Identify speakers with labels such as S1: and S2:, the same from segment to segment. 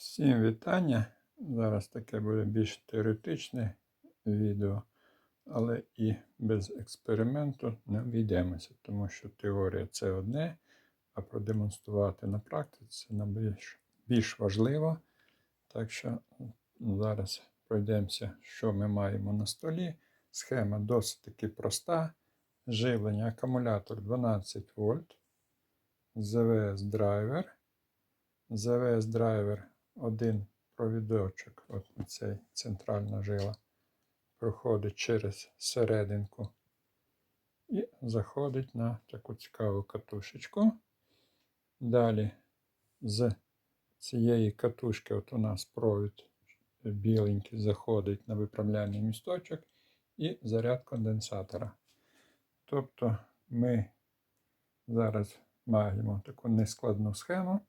S1: Всім вітання. Зараз таке буде більш теоретичне відео, але і без експерименту не обійдемося, тому що теорія це одне, а продемонструвати на практиці це більш, більш важливо. Так що зараз пройдемося, що ми маємо на столі. Схема досить таки проста. Живлення акумулятор 12 вольт, ЗВС драйвер. ЗВС драйвер один провідочок, от цей центральна жила, проходить через серединку і заходить на таку цікаву катушечку. Далі з цієї катушки от у нас провід біленький заходить на виправляльний місточок і заряд конденсатора. Тобто ми зараз маємо таку нескладну схему.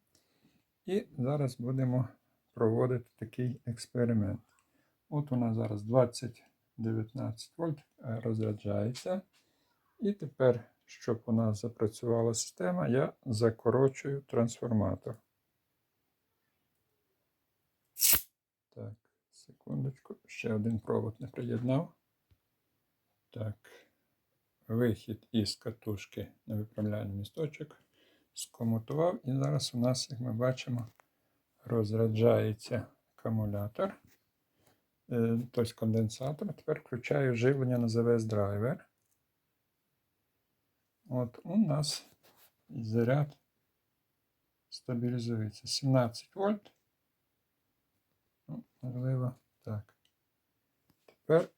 S1: І зараз будемо проводити такий експеримент. От у нас зараз 20-19 вольт розряджається. І тепер, щоб у нас запрацювала система, я закорочую трансформатор. Так, секундочку, ще один провод не приєднав. Так, вихід із катушки на виправляльний місточок скомутував. І зараз у нас, як ми бачимо, розряджається акумулятор, е, тобто конденсатор. Тепер включаю живлення на ЗВС драйвер. От у нас заряд стабілізується 17 вольт. Ну, можливо, так. Тепер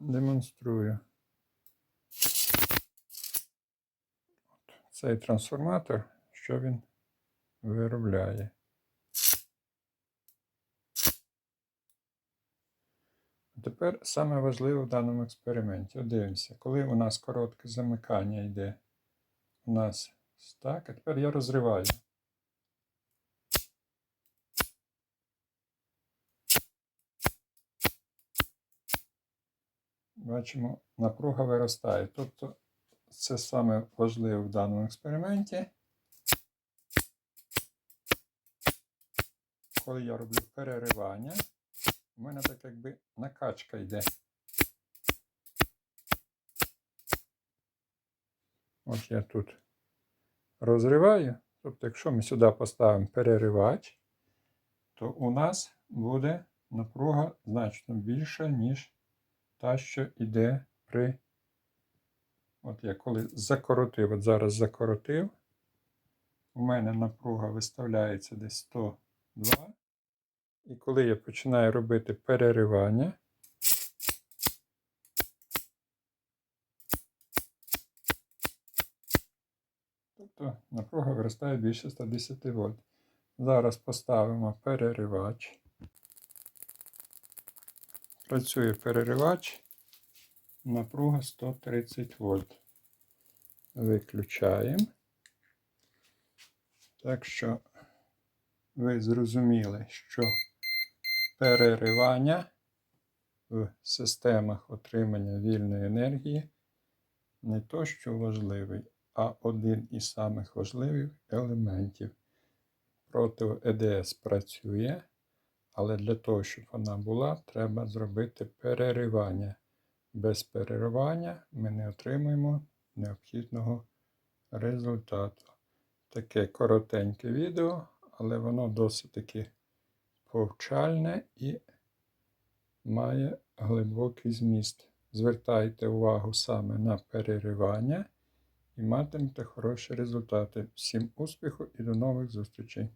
S1: демонструю. Цей трансформатор що він виробляє. Тепер саме важливе в даному експерименті. Дивимося, коли у нас коротке замикання йде, у нас так, а тепер я розриваю. Бачимо, напруга виростає. Тобто це саме важливе в даному експерименті. коли я роблю переривання, у мене так якби накачка йде. От я тут розриваю. Тобто, якщо ми сюди поставимо переривач, то у нас буде напруга значно більша, ніж та, що йде при. От я коли закоротив, от зараз закоротив, у мене напруга виставляється десь 102. І коли я починаю робити переривання, тобто напруга виростає більше 110 вольт. Зараз поставимо переривач. Працює переривач, напруга 130 вольт. Виключаємо. Так що ви зрозуміли, що переривання в системах отримання вільної енергії не то, що важливий, а один із самих важливих елементів. Проти ЕДС працює, але для того, щоб вона була, треба зробити переривання. Без переривання ми не отримуємо необхідного результату. Таке коротеньке відео, але воно досить таки повчальне і має глибокий зміст. Звертайте увагу саме на переривання і матимете хороші результати. Всім успіху і до нових зустрічей!